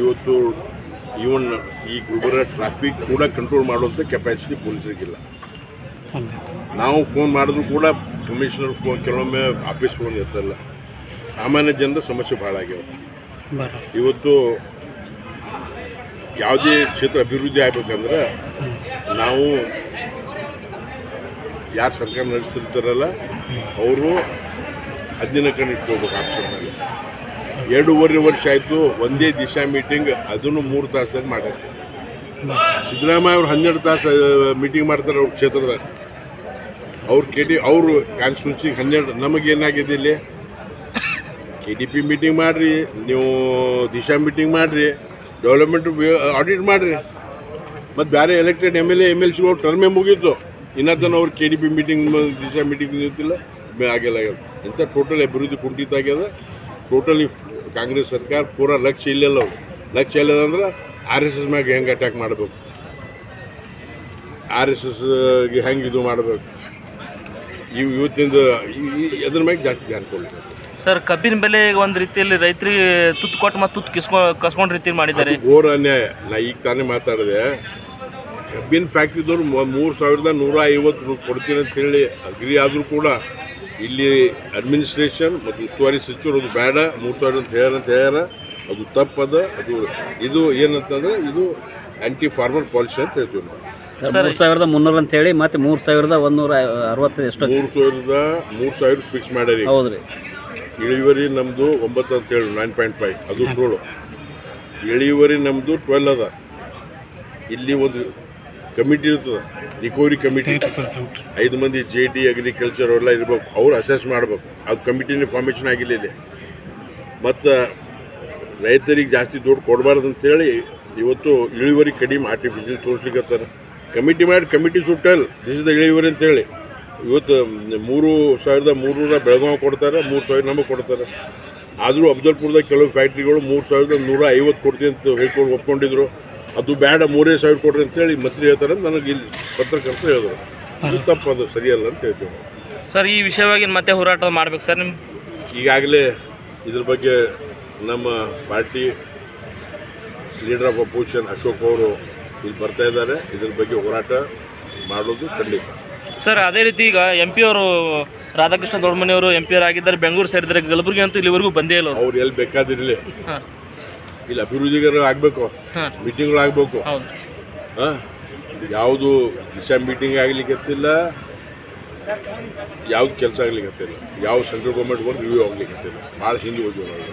ಇವತ್ತು ಇವನ್ ಈ ಗುಲ್ಬರ್ಗ ಟ್ರಾಫಿಕ್ ಕೂಡ ಕಂಟ್ರೋಲ್ ಮಾಡುವಂಥ ಕೆಪಾಸಿಟಿ ಪೊಲೀಸರಿಗಿಲ್ಲ ನಾವು ಫೋನ್ ಮಾಡಿದ್ರು ಕೂಡ ಕಮಿಷನರ್ ಫೋನ್ ಕೆಲವೊಮ್ಮೆ ಆಫೀಸ್ ಫೋನ್ ಇರ್ತಲ್ಲ ಸಾಮಾನ್ಯ ಜನರ ಸಮಸ್ಯೆ ಭಾಳ ಆಗ್ಯಾವ. ಇವತ್ತು ಯಾವುದೇ ಕ್ಷೇತ್ರ ಅಭಿವೃದ್ಧಿ ಆಗ್ಬೇಕಂದ್ರೆ ನಾವು ಯಾರು ಸರ್ಕಾರ ನಡೆಸ್ತಿರ್ತಾರಲ್ಲ ಅವರು ಹದ್ದಿನ ಕಣ್ಣು ಇಟ್ಕೋಬೇಕು ಆಪ್ಷನ್ ಮೇಲೆ. ಎರಡೂವರೆ ವರ್ಷ ಆಯಿತು, ಒಂದೇ ದಿಶಾ ಮೀಟಿಂಗ್ ಅದನ್ನು ಮೂರು ತಾಸ್ದಾಗ ಮಾಡ್ಯಾರ. ಸಿದ್ದರಾಮಯ್ಯ ಅವ್ರು ಹನ್ನೆರಡು ತಾಸು ಮೀಟಿಂಗ್ ಮಾಡ್ತಾರೆ ಅವ್ರ ಕ್ಷೇತ್ರದಾಗ. ಅವ್ರು ಕೆ ಡಿ, ಅವರು ಕಾನ್ಸ್ಟಿಟ್ಯೂನ್ಸಿಗೆ ಹನ್ನೆರಡು, ನಮಗೇನಾಗಿದೆ ಇಲ್ಲಿ? ಕೆ ಡಿ ಪಿ ಮೀಟಿಂಗ್ ಮಾಡಿರಿ, ನೀವು ದಿಶಾ ಮೀಟಿಂಗ್ ಮಾಡಿರಿ ಡೆವಲಪ್ಮೆಂಟ್ ಆಡಿಟ್ ಮಾಡಿರಿ. ಮತ್ತು ಬೇರೆ elected M L A M L ಸಿಗಳು ಟರ್ಮೇ ಮುಗೀತು. ಇನ್ನೂ ತನಕ ಅವ್ರು K D P meeting Disha meeting ನಿಂತಿಲ್ಲ ಆಗಿಲ್ಲ ಆಗಿಲ್ಲ ಇಂಥ ಟೋಟಲ್ ಅಭಿವೃದ್ಧಿ ಕುಂಠಿತ ಆಗ್ಯದ. ಟೋಟಲಿ ಕಾಂಗ್ರೆಸ್ ಸರ್ಕಾರ ಪೂರಾ ಲಕ್ಷ್ಯ ಇಲ್ಲೆಲ್ಲ ಲಕ್ಷ ಲಕ್ಷ್ಯ ಇಲ್ಲದ ಅಂದ್ರೆ ಆರ್ ಎಸ್ ಎಸ್ ಮ್ಯಾಗ ಹೆಂಗೆ ಅಟ್ಯಾಕ್ ಮಾಡಬೇಕು? ಆರ್ ಎಸ್ ಎಸ್ಗೆ ಹೆಂಗೆ ಇದು ಮಾಡಬೇಕು? ಇವು ಇವತ್ತಿಂದ ಅದ್ರ ಮ್ಯಾಗ ಜಾಸ್ತಿ ಧ್ಯಾನ ಕೊಡ್ತಾರೆ ಸರ್ ಕಬ್ಬಿನ ಬೆಲೆ ಒಂದು ರೀತಿಯಲ್ಲಿ ರೈತರಿಗೆ ತುತ್ತು ಕೊಟ್ಟು ಮತ್ತು ತುತ್ತು ಕಿಸ್ಕೊ ಕಸ್ಕೊಂಡು ರೀತಿ ಮಾಡಿದ್ದಾರೆ. ಘೋರ ಅನ್ಯಾಯ. ನಾ ಈಗ ತಾನೇ ಮಾತಾಡಿದೆ. ಕಬ್ಬಿನ ಫ್ಯಾಕ್ಟ್ರಿದವ್ರು ಮೂರು ಸಾವಿರದ ನೂರ ಐವತ್ತು ಕೊಡ್ತೀನಿ ಅಂತ ಹೇಳಿ ಅಗ್ರಿ ಆದರೂ ಕೂಡ ಇಲ್ಲಿ ಅಡ್ಮಿನಿಸ್ಟ್ರೇಷನ್ ಮತ್ತು ಉಸ್ತುವಾರಿ ಸಚಿವರು ಅದು ಬೇಡ ಮೂರು ಸಾವಿರ ಅಂತ ಹೇಳ್ಯಾರ ಅಂತ ಹೇಳ್ಯಾರ ಅದು ತಪ್ಪದ ಅದು ಇದು ಏನಂತಂದ್ರೆ ಇದು ಆ್ಯಂಟಿ ಫಾರ್ಮರ್ ಪಾಲಿಸಿ ಅಂತ ಹೇಳ್ತೀವಿ ನಾವು. ಮೂರು ಸಾವಿರದ ಮುನ್ನೂರ ಅಂತ ಹೇಳಿ ಮತ್ತೆ ಮೂರು ಸಾವಿರದ ಒಂದೂರ ಅರವತ್ತು ಎಷ್ಟು ಮೂರು ಸಾವಿರದ ಮೂರು ಸಾವಿರ ಫಿಕ್ಸ್ ಮಾಡ್ಯಾರಿ ಹೌದ್ರಿ. ರೀ ಇಳುವರಿ ನಮ್ಮದು ಒಂಬತ್ತು ಅಂತ ಹೇಳಿ ನೈನ್ ಪಾಯಿಂಟ್ ಫೈವ್ ಅದು ಸೋಳು ಇಳುವರಿ ನಮ್ಮದು ಟ್ವೆಲ್ ಅದ. ಇಲ್ಲಿ ಒಂದು ಕಮಿಟಿ ಇರ್ತದೆ. ರಿಕವರಿ ಕಮಿಟಿ ಐದು ಮಂದಿ ಜೆ ಡಿ ಅಗ್ರಿಕಲ್ಚರ್ ಅವರೆಲ್ಲ ಇರ್ಬೇಕು. ಅವ್ರು ಅಸೆಸ್ ಮಾಡ್ಬೇಕು. ಅದು ಕಮಿಟಿನ ಫಾರ್ಮೇಷನ್ ಆಗಿಲ್ಲ ಇಲ್ಲಿ. ಮತ್ತು ರೈತರಿಗೆ ಜಾಸ್ತಿ ದುಡ್ಡು ಕೊಡಬಾರ್ದು ಅಂತೇಳಿ ಇವತ್ತು ಇಳುವರಿ ಕಡಿಮೆ ಆರ್ಟಿಫಿಷಿಯಲ್ ತೋರಿಸ್ಲಿಕ್ಕತ್ತಾರ ಕಮಿಟಿ ಮಾಡಿ ಕಮಿಟಿ ಸುಟ್ಟಲ್ ದ ಇಳುವರಿ ಅಂತೇಳಿ ಇವತ್ತು ಮೂರು ಸಾವಿರದ ಮೂರೂರ ಬೆಳಗಾವಿ ಕೊಡ್ತಾರೆ ಮೂರು ಸಾವಿರ ನಮಗೆ ಕೊಡ್ತಾರೆ. ಆದರೂ ಅಫ್ಜಲ್ಪುರದಾಗ ಕೆಲವು ಫ್ಯಾಕ್ಟ್ರಿಗಳು ಮೂರು ಸಾವಿರದ ನೂರ ಐವತ್ತು ಕೊಡ್ತೀವಿ ಅಂತ ಹೇಳ್ಕೊಂಡು ಒಪ್ಕೊಂಡಿದ್ರು. ಅದು ಬೇಡ ಮೂರೇ ಸಾವಿರ ಕೊಡ್ರಿ ಅಂತೇಳಿ ಮಂತ್ರಿ ಹೇಳ್ತಾರೆ ನನಗೆ ಇಲ್ಲಿ ಪತ್ರಕರ್ತರು ಹೇಳಿದ್ರು. ತಪ್ಪು ತಪ್ಪದು ಸರಿಯಲ್ಲ ಅಂತ ಹೇಳ್ತೇವೆ ಸರ್ ಈ ವಿಷಯವಾಗಿ ಮತ್ತೆ ಹೋರಾಟ ಮಾಡ್ಬೇಕು ಸರ್ ನಿಮ್ಮ ಈಗಾಗಲೇ ಇದ್ರ ಬಗ್ಗೆ ನಮ್ಮ party leader of opposition Ashok ಅವರು ಇಲ್ಲಿ ಬರ್ತಾ ಇದ್ದಾರೆ. ಇದ್ರ ಬಗ್ಗೆ ಹೋರಾಟ ಮಾಡೋದು ಖಂಡಿತ. ಸರ್ ಅದೇ ರೀತಿ ಈಗ ಎಂ ಪಿ ಅವರು ರಾಧಾಕೃಷ್ಣ ದೊಡ್ಡಮನಿ ಅವರು ಎಂ ಪಿ ಆರ್ ಆಗಿದ್ದಾರೆ ಬೆಂಗಳೂರು ಸೇರಿದ್ರೆ ಕಲಬುರಗಿ ಅಂತೂ ಇಲ್ಲಿವರೆಗೂ ಬಂದೇ ಇಲ್ಲ ಅವರು. ಅವ್ರು ಎಲ್ಲಿ ಬೇಕಾದಿರಲಿ ಹಾಂ. ಇಲ್ಲಿ ಅಭಿವೃದ್ಧಿಗರು ಆಗಬೇಕು. ಮೀಟಿಂಗ್ಗಳಾಗಬೇಕು ಮೀಟಿಂಗ್ಗಳು ಆಗಬೇಕು. ಹೌದು. ಹಾಂ? ಯಾವುದು ದಿಶಾ ಮೀಟಿಂಗ್ ಆಗ್ಲಿಕ್ಕತ್ತಿಲ್ಲ ಯಾವ್ದು ಕೆಲಸ ಆಗ್ಲಿಕ್ಕತ್ತಿಲ್ಲ ಯಾವ ಸೆಂಟ್ರಲ್ ಗೌರ್ಮೆಂಟ್ ವರ್ಕ್ ರಿವ್ಯೂ ಆಗ್ಲಿಕ್ಕತ್ತಿಲ್ಲ ಭಾಳ ಹಿಂದೆ ನಾವು.